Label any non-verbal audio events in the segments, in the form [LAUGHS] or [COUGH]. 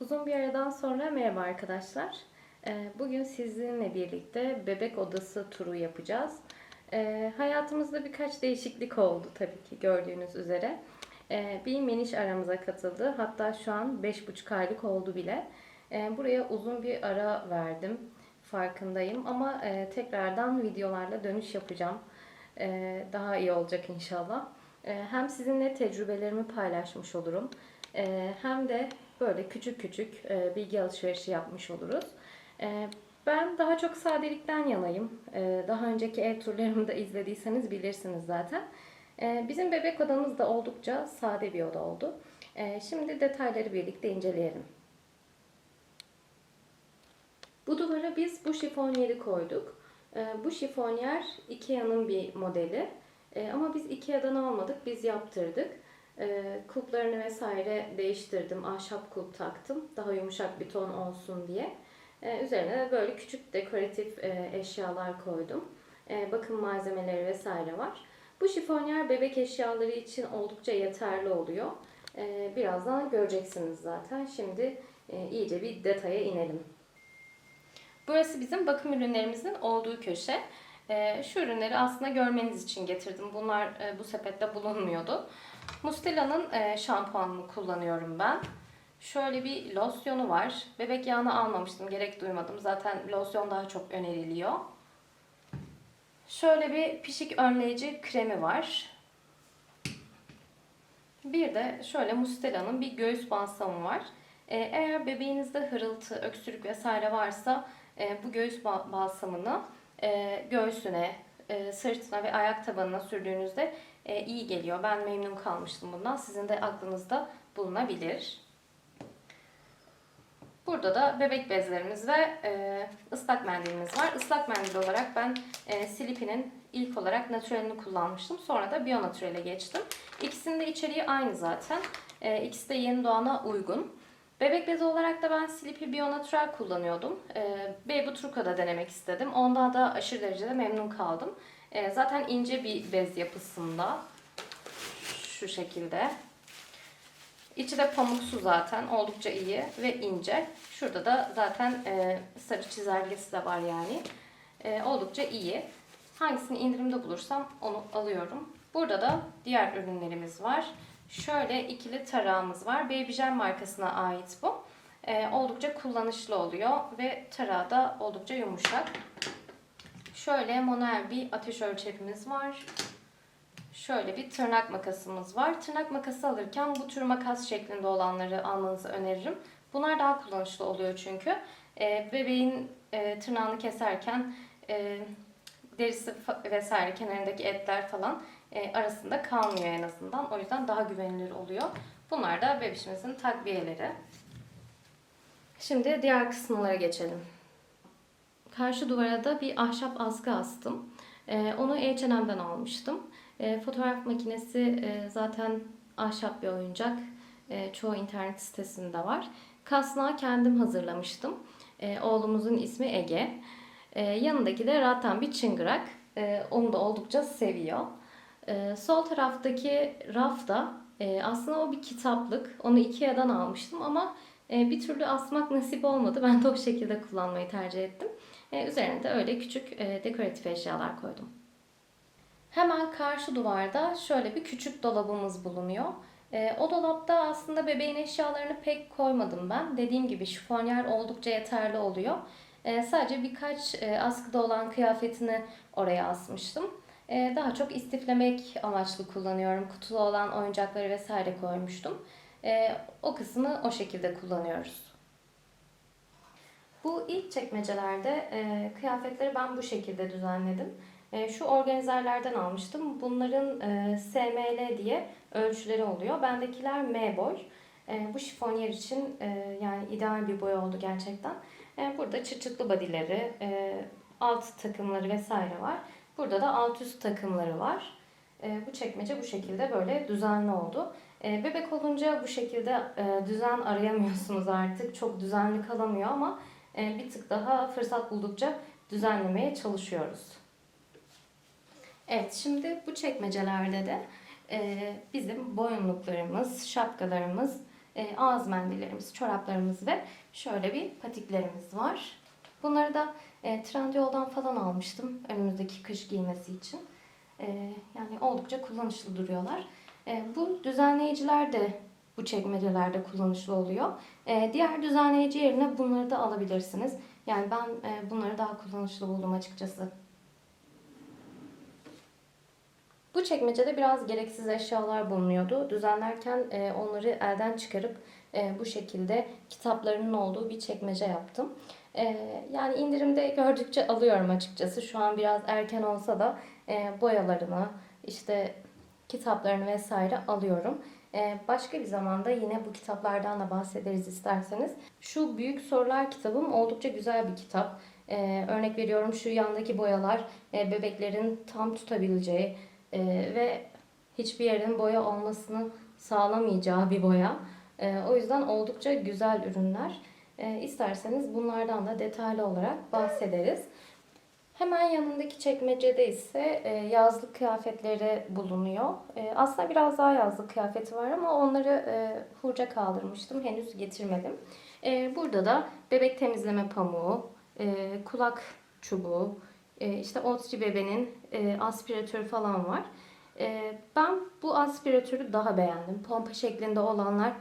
Uzun bir aradan sonra merhaba arkadaşlar. Ee, Bugün sizinle birlikte bebek odası turu yapacağız. Ee, Hayatımızda birkaç değişiklik oldu tabii ki gördüğünüz üzere. Ee, Bir meniş aramıza katıldı. Hatta şu an 5,5 aylık oldu bile. Buraya uzun bir ara verdim. Farkındayım ama e, tekrardan videolarla dönüş yapacağım. Daha iyi olacak inşallah. Hem sizinle tecrübelerimi paylaşmış olurum. Hem de böyle küçük küçük e, bilgi alışverişi yapmış oluruz. Ee, Ben daha çok sadelikten yanayım. Ee, Daha önceki ev turlarımı da izlediyseniz bilirsiniz zaten. Ee, Bizim bebek odamız da oldukça sade bir oda oldu. Ee, Şimdi detayları birlikte inceleyelim. Bu duvara biz bu şifonyeri koyduk. Ee, Bu şifonyer Ikea'nın bir modeli. Ee, Ama biz Ikea'dan almadık, biz yaptırdık. Ee, Kulplarını vesaire değiştirdim. Ahşap kulp taktım. Daha yumuşak bir ton olsun diye. Ee, Üzerine de böyle küçük dekoratif e, eşyalar koydum. Ee, Bakım malzemeleri vesaire var. Bu şifonyer bebek eşyaları için oldukça yeterli oluyor. Ee, Birazdan göreceksiniz zaten. Şimdi e, iyice bir detaya inelim. Burası bizim bakım ürünlerimizin olduğu köşe. Ee, Şu ürünleri aslında görmeniz için getirdim. Bunlar e, bu sepette bulunmuyordu. Mustela'nın e, şampuanını kullanıyorum ben. Şöyle bir losyonu var. Bebek yağını almamıştım. Gerek duymadım. Zaten losyon daha çok öneriliyor. Şöyle bir pişik önleyici kremi var. Bir de şöyle Mustela'nın bir göğüs balsamı var. Ee, Eğer bebeğinizde hırıltı, öksürük vesaire varsa e, bu göğüs ba- balsamını e, göğsüne, e, sırtına ve ayak tabanına sürdüğünüzde e, iyi geliyor. Ben memnun kalmıştım bundan. Sizin de aklınızda bulunabilir. Burada da bebek bezlerimiz ve e, ıslak mendilimiz var. Islak mendil olarak ben e, Sleepy'nin ilk olarak naturalini kullanmıştım. Sonra da Bio Natural'e geçtim. İkisinin de içeriği aynı zaten. E, ikisi de yeni doğana uygun. Bebek bezi olarak da ben Sleepy Bio Natural kullanıyordum. E, Baby Truca'da denemek istedim. Ondan da aşırı derecede memnun kaldım. E, zaten ince bir bez yapısında. Şu şekilde. İçi de pamuksu zaten. Oldukça iyi ve ince. Şurada da zaten e, sarı çizelgesi de var yani. E, oldukça iyi. Hangisini indirimde bulursam onu alıyorum. Burada da diğer ürünlerimiz var. Şöyle ikili tarağımız var. Baby Jam markasına ait bu. E, oldukça kullanışlı oluyor ve tarağı da oldukça yumuşak. Şöyle manuel bir ateş ölçerimiz var. Şöyle bir tırnak makasımız var. Tırnak makası alırken bu tür makas şeklinde olanları almanızı öneririm. Bunlar daha kullanışlı oluyor çünkü. E, bebeğin e, tırnağını keserken e, derisi vesaire kenarındaki etler falan e, arasında kalmıyor en azından. O yüzden daha güvenilir oluyor. Bunlar da bebişimizin takviyeleri. Şimdi diğer kısımlara geçelim. Karşı duvara da bir ahşap askı astım. Ee, onu H&M'den almıştım. Ee, fotoğraf makinesi e, zaten ahşap bir oyuncak. Çoğu internet sitesinde var. Kasnağı kendim hazırlamıştım. Oğlumuzun ismi Ege. Yanındaki de zaten bir çıngırak. Onu da oldukça seviyor. Ee, sol taraftaki rafta e, aslında o bir kitaplık. Onu Ikea'dan almıştım ama e, bir türlü asmak nasip olmadı. Ben de o şekilde kullanmayı tercih ettim. E, üzerine de öyle küçük e, dekoratif eşyalar koydum. Hemen karşı duvarda şöyle bir küçük dolabımız bulunuyor. E, o dolapta aslında bebeğin eşyalarını pek koymadım ben. Dediğim gibi şifonyer oldukça yeterli oluyor. E, sadece birkaç e, askıda olan kıyafetini oraya asmıştım. E, daha çok istiflemek amaçlı kullanıyorum. Kutulu olan oyuncakları vesaire koymuştum. E, o kısmı o şekilde kullanıyoruz. Bu ilk çekmecelerde e, kıyafetleri ben bu şekilde düzenledim. E, şu organizerlerden almıştım. Bunların e, SML diye ölçüleri oluyor. Bendekiler M boy. Bu şifonyer için yani ideal bir boy oldu gerçekten. Burada çıt e, alt takımları vesaire var. Burada da alt üst takımları var. E, bu çekmece bu şekilde böyle düzenli oldu. E, bebek olunca bu şekilde e, düzen arayamıyorsunuz artık. Çok düzenli kalamıyor ama e, bir tık daha fırsat buldukça düzenlemeye çalışıyoruz. Evet, şimdi bu çekmecelerde de e, bizim boyunluklarımız, şapkalarımız, e, ağız mendillerimiz, çoraplarımız ve şöyle bir patiklerimiz var. Bunları da e, Trendyol'dan falan almıştım önümüzdeki kış giymesi için. E, yani oldukça kullanışlı duruyorlar. E, bu düzenleyiciler de bu çekmecelerde kullanışlı oluyor. E, diğer düzenleyici yerine bunları da alabilirsiniz. Yani ben e, bunları daha kullanışlı buldum açıkçası. Bu çekmecede biraz gereksiz eşyalar bulunuyordu. Düzenlerken e, onları elden çıkarıp e, bu şekilde kitaplarının olduğu bir çekmece yaptım. E, yani indirimde gördükçe alıyorum açıkçası. Şu an biraz erken olsa da e, boyalarını, işte kitaplarını vesaire alıyorum. E, başka bir zamanda yine bu kitaplardan da bahsederiz isterseniz. Şu Büyük Sorular kitabım oldukça güzel bir kitap. E, örnek veriyorum şu yandaki boyalar e, bebeklerin tam tutabileceği e, ve hiçbir yerin boya olmasını sağlamayacağı bir boya. E, o yüzden oldukça güzel ürünler. E, isterseniz bunlardan da detaylı olarak bahsederiz. Hemen yanındaki çekmecede ise e, yazlık kıyafetleri bulunuyor. E, aslında biraz daha yazlık kıyafeti var ama onları e, hurca kaldırmıştım. Henüz getirmedim. Burada da bebek temizleme pamuğu, kulak çubuğu, işte Otri bebenin aspiratörü falan var. Ben bu aspiratörü daha beğendim. Pompa şeklinde olanlar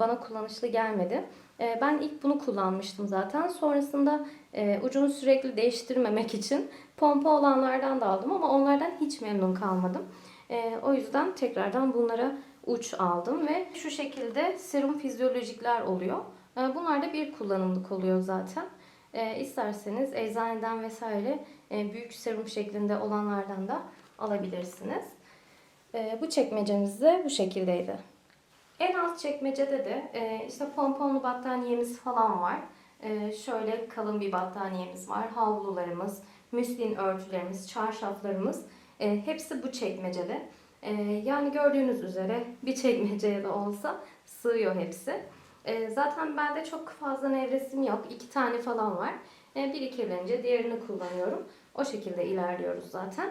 bana kullanışlı gelmedi. E, ben ilk bunu kullanmıştım zaten. Sonrasında e, ucunu sürekli değiştirmemek için pompa olanlardan da aldım ama onlardan hiç memnun kalmadım. E, o yüzden tekrardan bunlara uç aldım ve şu şekilde serum fizyolojikler oluyor. E, bunlar da bir kullanımlık oluyor zaten. E, isterseniz eczaneden vesaire e, büyük serum şeklinde olanlardan da alabilirsiniz. Bu çekmecemiz de bu şekildeydi. En alt çekmecede de e, işte pomponlu battaniyemiz falan var. E, şöyle kalın bir battaniyemiz var. Havlularımız, müslin örtülerimiz, çarşaflarımız e, hepsi bu çekmecede. E, yani gördüğünüz üzere bir çekmeceye de olsa sığıyor hepsi. E, zaten bende çok fazla nevresim yok. iki tane falan var. E, biri kirlenince diğerini kullanıyorum. O şekilde ilerliyoruz zaten.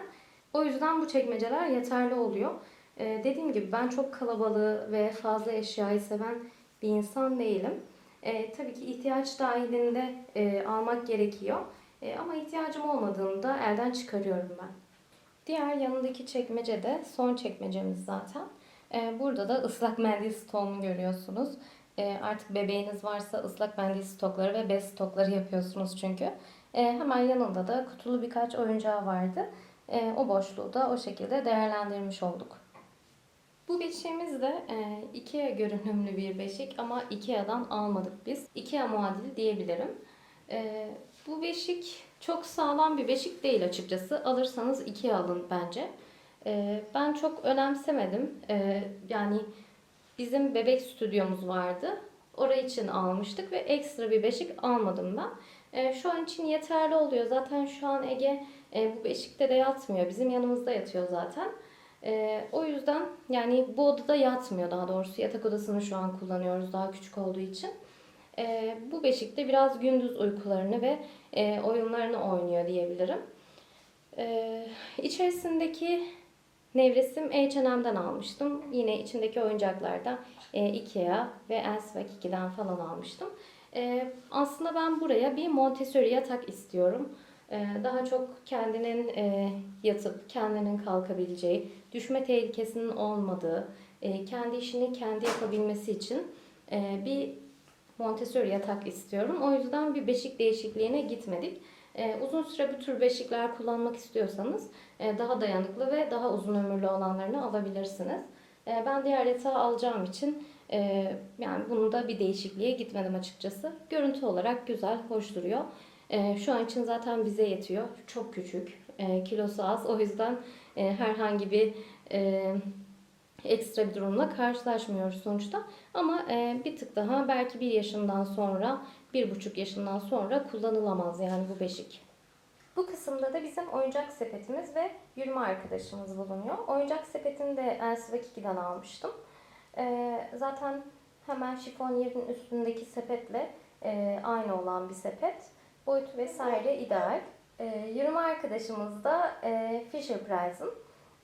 O yüzden bu çekmeceler yeterli oluyor. Ee, dediğim gibi ben çok kalabalığı ve fazla eşyayı seven bir insan değilim. Ee, tabii ki ihtiyaç dahilinde e, almak gerekiyor. E, ama ihtiyacım olmadığında elden çıkarıyorum ben. Diğer yanındaki çekmece de son çekmecemiz zaten. E, burada da ıslak mendil stoğunu görüyorsunuz. E, artık bebeğiniz varsa ıslak mendil stokları ve bez stokları yapıyorsunuz çünkü. E, hemen yanında da kutulu birkaç oyuncağı vardı. E, o boşluğu da o şekilde değerlendirmiş olduk. Bu beşiğimiz de e, Ikea görünümlü bir beşik ama Ikea'dan almadık biz. Ikea muadili diyebilirim. E, bu beşik çok sağlam bir beşik değil açıkçası. Alırsanız Ikea alın bence. E, ben çok önemsemedim. E, yani bizim bebek stüdyomuz vardı. Orası için almıştık ve ekstra bir beşik almadım ben. E, şu an için yeterli oluyor. Zaten şu an Ege e, bu beşikte de yatmıyor. Bizim yanımızda yatıyor zaten. E, o yüzden yani bu odada yatmıyor daha doğrusu. Yatak odasını şu an kullanıyoruz daha küçük olduğu için. E, bu beşikte biraz gündüz uykularını ve e, oyunlarını oynuyor diyebilirim. E, içerisindeki nevresim H&M'den almıştım. Yine içindeki oyuncaklardan e, Ikea ve Elsevek2'den falan almıştım. E, aslında ben buraya bir Montessori yatak istiyorum. E, daha çok kendinin e, yatıp kendinin kalkabileceği, düşme tehlikesinin olmadığı, e, kendi işini kendi yapabilmesi için e, bir Montessori yatak istiyorum. O yüzden bir beşik değişikliğine gitmedik. Uzun süre bu tür beşikler kullanmak istiyorsanız daha dayanıklı ve daha uzun ömürlü olanlarını alabilirsiniz. Ben diğer yatağı alacağım için yani bunu da bir değişikliğe gitmedim açıkçası. Görüntü olarak güzel, hoş duruyor. E, şu an için zaten bize yetiyor. Çok küçük, e, kilosu az. O yüzden e, herhangi bir e, ekstra bir durumla karşılaşmıyoruz sonuçta. Ama e, bir tık daha belki bir yaşından sonra, bir buçuk yaşından sonra kullanılamaz yani bu beşik. Bu kısımda da bizim oyuncak sepetimiz ve yürüme arkadaşımız bulunuyor. Oyuncak sepetini de Elsivek 2'den almıştım. E, zaten hemen şifon yerin üstündeki sepetle aynı olan bir sepet. Boyutu vesaire ideal. E, yürüme arkadaşımız da e, Fisher Price'ın.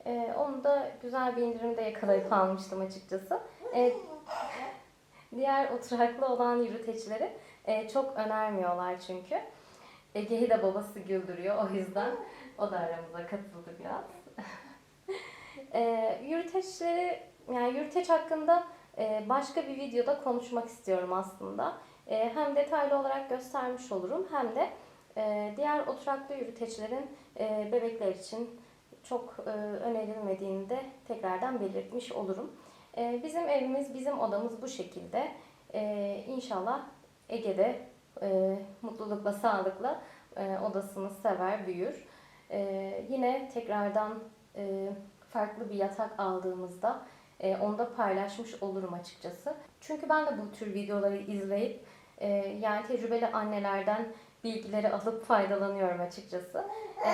E, onu da güzel bir indirimde yakalayıp almıştım açıkçası. E, Diğer oturaklı olan yürüteçleri e, çok önermiyorlar çünkü. Ege'yi de babası güldürüyor o yüzden. O da aramıza katıldı biraz. [LAUGHS] e, yürüteçleri, yani yürüteç hakkında e, başka bir videoda konuşmak istiyorum aslında. E, hem detaylı olarak göstermiş olurum hem de e, diğer oturaklı yürüteçlerin e, bebekler için çok e, önerilmediğini de tekrardan belirtmiş olurum. Bizim evimiz, bizim odamız bu şekilde. E, inşallah Ege'de mutlulukla, sağlıkla odasını sever, büyür. Yine tekrardan farklı bir yatak aldığımızda e, onu da paylaşmış olurum açıkçası. Çünkü ben de bu tür videoları izleyip e, yani tecrübeli annelerden bilgileri alıp faydalanıyorum açıkçası. E,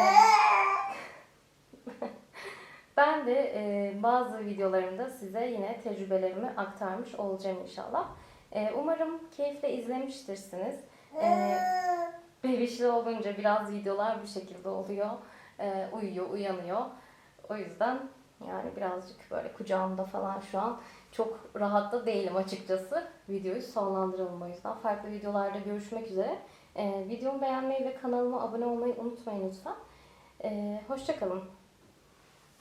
[LAUGHS] ben de e, bazı videolarımda size yine tecrübelerimi aktarmış olacağım inşallah. E, umarım keyifle izlemiştirsiniz. E, bebişli olunca biraz videolar bu şekilde oluyor. E, uyuyor, uyanıyor. O yüzden yani birazcık böyle kucağımda falan şu an çok rahat da değilim açıkçası. Videoyu sonlandıralım o yüzden. Farklı videolarda görüşmek üzere. E, videomu beğenmeyi ve kanalıma abone olmayı unutmayın lütfen. E, Hoşçakalın.